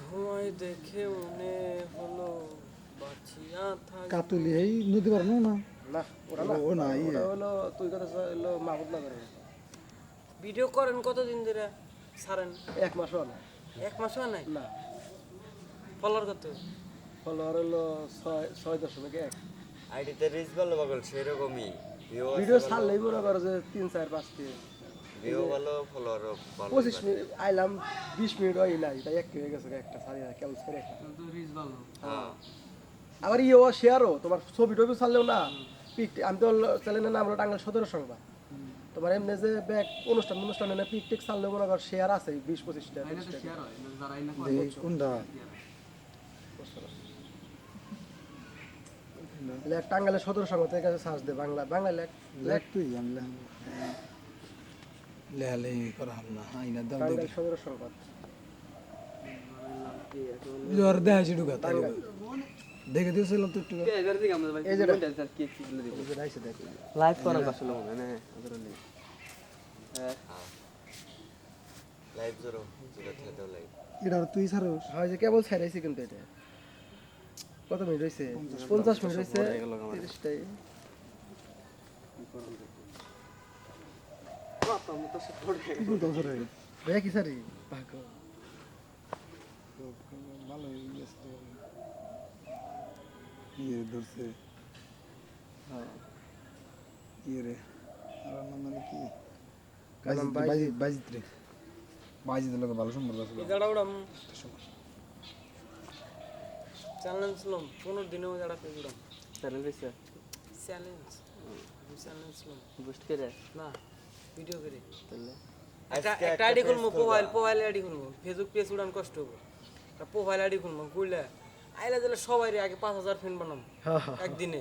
ধোঁয়ায় দেখে মনে হলো বাঁচিয়া থাক। কাতুলি এই নদী পার না? না ওরা না। ও না, ইয়ে। হলো তুই কথা হলো নগরে ভিডিও করেন কতদিন ধরে? ছাড়েন। এক মাসও না এক মাসও নাই? না। ফলোয়ার কত? ফলোয়ার হলো ছয় ছয় দশমিক এক। আইডিতে রিচ ভালো পাগল সেরকমই। ভিডিও ছাড়লেই মনে করো যে তিন চার পাঁচ কে ভিউ ভালো ফলোয়ারও ভালো পঁচিশ মিনিট আইলাম বিশ মিনিট হয় নাই তাই এক হয়ে গেছে একটা সারি ক্যান্সেল করে একটা। হ্যাঁ। আবার ইয়েও শেয়ারও তোমার ছবি টবি ছাড়লেও না পিক আমি তো চ্যানেলের নাম হলো টাঙ্গাল সদর সংবাদ। তোমার এমনি যে ব্যাগ অনুষ্ঠান অনুষ্ঠান এনে পিক টিক ছাড়লেও মনে কর শেয়ার আছে বিশ পঁচিশটা কোনটা? টাঙ্গালের সদর সংবাদ কাছে সার্চ দে বাংলা বাংলা লেখ লেখ তুই আমি লেখ লেহালে করা হল না আইনা দাম ঢুকা তাই দেখে দিয়েছিলাম তো একটু। এই যে লাইভ করা আসলে মনে হয়। না লাইভ জোরো জোরে লাইভ। এটা আর তুই ছাড়ো হয় যে কেবল ছাড়াইছি কিন্তু এটা। কত মিনিট হয়েছে পঞ্চাশ মিনিট হয়েছে তিরিশটাই কি সারি ভাগ ভালো ইয়ে ধরছে ইয়ে রে আর নাম মানে কি বাজিত বাজিত রে বাজিত লোক ভালো সম্পর্ক আছে জায়গা উড়াম চ্যালেঞ্জ ছিলাম পনেরো দিনেও জায়গা পেয়ে উড়াম চ্যালেঞ্জ চ্যালেঞ্জ ছিলাম বুস্ট করে না ভিডিও করে। তাহলে একটা আইডি খুলবো প্রোফাইল প্রোফাইল আইডি। খুলবো। ফেসবুক পেজ উড়ান কষ্ট হবে। একটা প্রোফাইল আইডি খুলবো খুললে আইলে দিলে সবাই আগে পাঁচ হাজার ফ্রেন্ড বানাম একদিনে।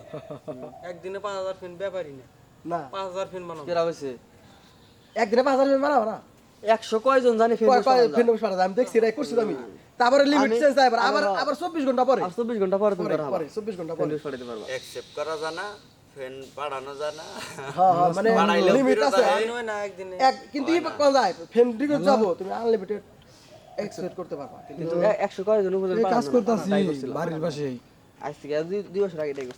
একদিনে পাঁচ হাজার ফ্রেন্ড ব্যাপারই না না। পাঁচ হাজার ফ্রেন্ড বানাম। কেরা হইছে একদিনে পাঁচ হাজার মারাও না? একশো কয়জন জানি ফ্রেন্ড আমি দেখছি এটাই করছি আমি। তারপরে লিমিট চেঞ্জ আবার আবার আবার চব্বিশ ঘণ্টা পরে। আর চব্বিশ ঘণ্টা পরে তুমি চব্বিশ ঘণ্টা পরে। অ্যাকসেপ্ট করা জানা ফ্যান বাড়ানো জানা হ্যাঁ হ্যাঁ মানে লিমিট আছে। না একদিনে এক কিন্তু ই কোন যায়। ফেন দিকে যাব। তুমি আনলিমিটেড এক্সপেক্ট করতে পারবা। কিন্তু কিন্তু একশো কয়জন উপরে এই কাজ করতেছি বাড়ির পাশে আজ থেকে দুই বছর আগে